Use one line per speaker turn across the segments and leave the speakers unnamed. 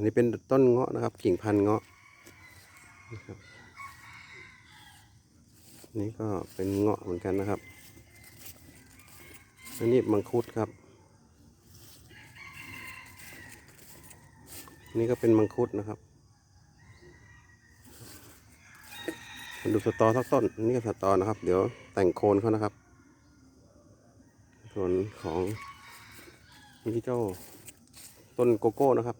อันนี้เป็นต้นเงาะนะครับ กิ่งพันเงาะนะครับนี่ก็เป็นเงาะเหมือนกันนะครับ อันนี้มังคุดครับ นี่ก็เป็นมังคุดนะครับมาดูสตอสักต้น นี่ก็สตอนะครับ เดี๋ยวแต่งโคนเขานะครับ ส่วนของนี่เจ้าต้นโกโก้นะครับ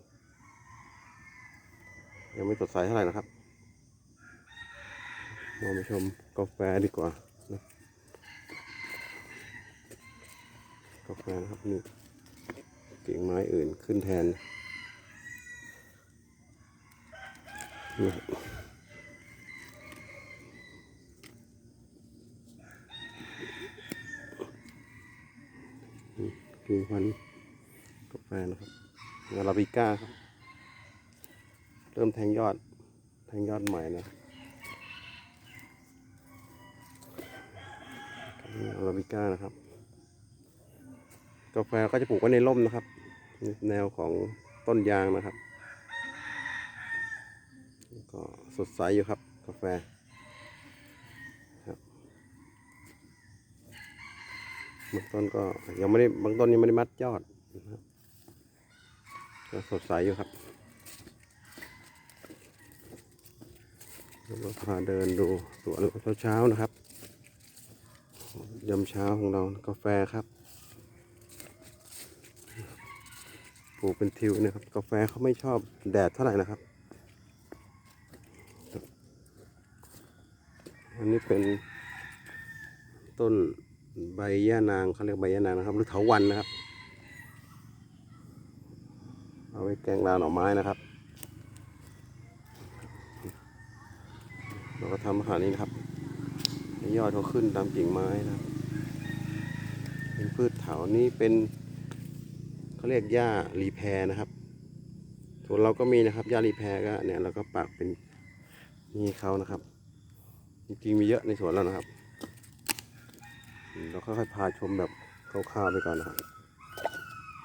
ยังไม่สดใสเท่าไหร่นะครับมาชมกาแฟดีกว่านะกาแฟนะครับนี่กิ่งไม้อื่นขึ้นแทนนะครับนี่กิ่งพันกาแฟนะครับอาราบิก้าครับ เริ่มแทงยอด แทงยอดใหม่นะอาราบิก้านะครับ กาแฟก็จะปลูกไว้ในร่มนะครับ แนวของต้นยางนะครับ ก็สดใสอยู่ครับ กาแฟครับบางต้นก็ยังไม่ได้บางต้นยังไม่ได้มัดยอดนะครับก็สดใสอยู่ครับ เราพาเดินดูสวนเช้าๆนะครับยามเช้าของเรากาแฟครับปลูกเป็นทิวนะครับ กาแฟเขาไม่ชอบแดดเท่าไหร่นะครับ อันนี้เป็นต้นใบย่านางเขาเรียกใบย่านางนะครับ หรือเถาวันนะครับ เอาไว้แกงลาหน่อไม้นะครับ เรา ก็ทำอาหารนี้นะครับยอดเขาขึ้นตามกิ่งไม้นะครับเป็นพืชเถานี้เป็นเขาเรียกหญ้ารีแพรนะครับส่วนเราก็มีนะครับหญ้ารีแพรก็เนี่ยเราก็ปักเป็นนี่เขานะครับ จริงๆมีเยอะในสวนแล้วนะครับ เราค่อยๆพาชมแบบคร่าวๆไปก่อนนะครับ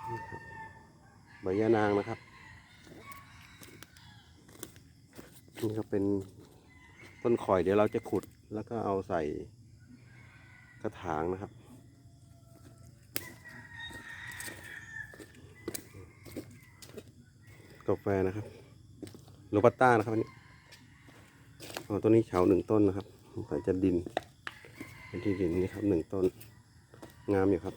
นี่ครับใบยะนางนะครับนี่ก็เป็น ต้นข่อยเดี๋ยวเราจะขุดแล้วก็เอาใส่กระถางนะครับ กาแฟนะครับโรบัสต้านะครับอันนี้อ๋อต้นนี้เฉาหนึ่งต้นนะครับใส่จะดินเป็นที่ดินนี่ครับหนึ่งต้นงามอยู่ครับ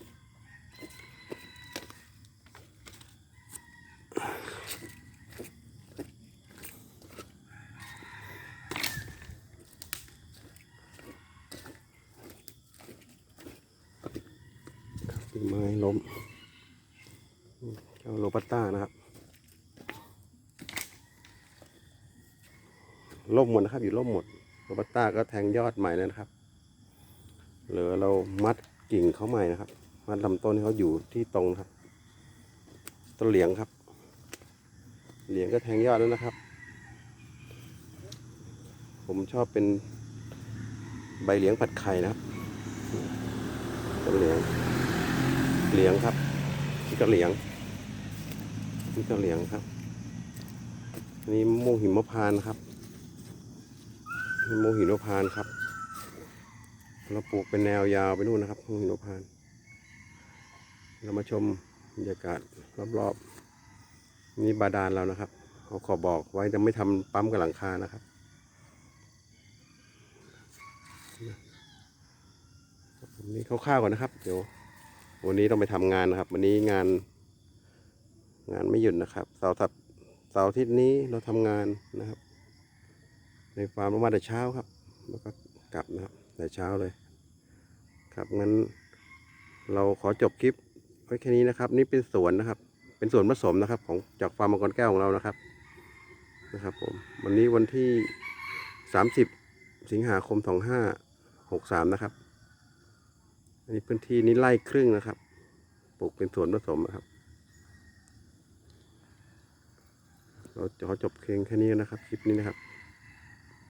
ไม้ล้มเจ้าโรบัสต้านะครับล่มหมดนะครับ อยู่ล่มหมดโรบัสต้าก็แทงยอดใหม่แล้วนะครับเหลือเรามัดกิ่งเขาใหม่นะครับ มัดลำต้นเขาอยู่ที่ตรงครับต้นเหลียงครับ เหลียงก็แทงยอดแล้วนะครับ ผมชอบเป็นใบเหลียงผัดไข่นะครับต้นเหลียง เหลียงครับนี่ก็เหลียงนี่ก็เหลียงครับนนี้มะม่วงหิมพานครับมะม่วงหิมพานครับ เราปลูกเป็นแนวยาวไปนู่นนะครับมะม่วงหิมพาน เรามาชมบรรยากาศรอบๆนี่บาดาลเรานะครับเขาขอบอกไว้จะไม่ทำปั๊มกับหลังคานะครับนี่คร่าวๆก่อนนะครับ เดี๋ยว วันนี้ต้องไปทำงานนะครับ วันนี้งาน งานไม่หยุดนะครับเสาร์ทับเสาร์อาทิตย์นี้เราทำงานนะครับ ในฟาร์มเรามาแต่เช้าครับ แล้วก็กลับนะครับ แต่เช้าเลย ครับงั้น เราขอจบคลิปไว้แค่นี้นะครับ นี่เป็นสวนนะครับ เป็นสวนผสมนะครับ ของจากฟาร์มมังกรแก้วของเรานะครับนะครับ ผม วันนี้วันที่สามสิบสิงหาคมสองห้าหกสามนะครับ อันนี้พื้นที่นี้ไร่ครึ่งนะครับ ปลูกเป็นสวนผสมนะครับ เราจะขอจบเพียงแค่นี้นะครับ คลิปนี้นะครับ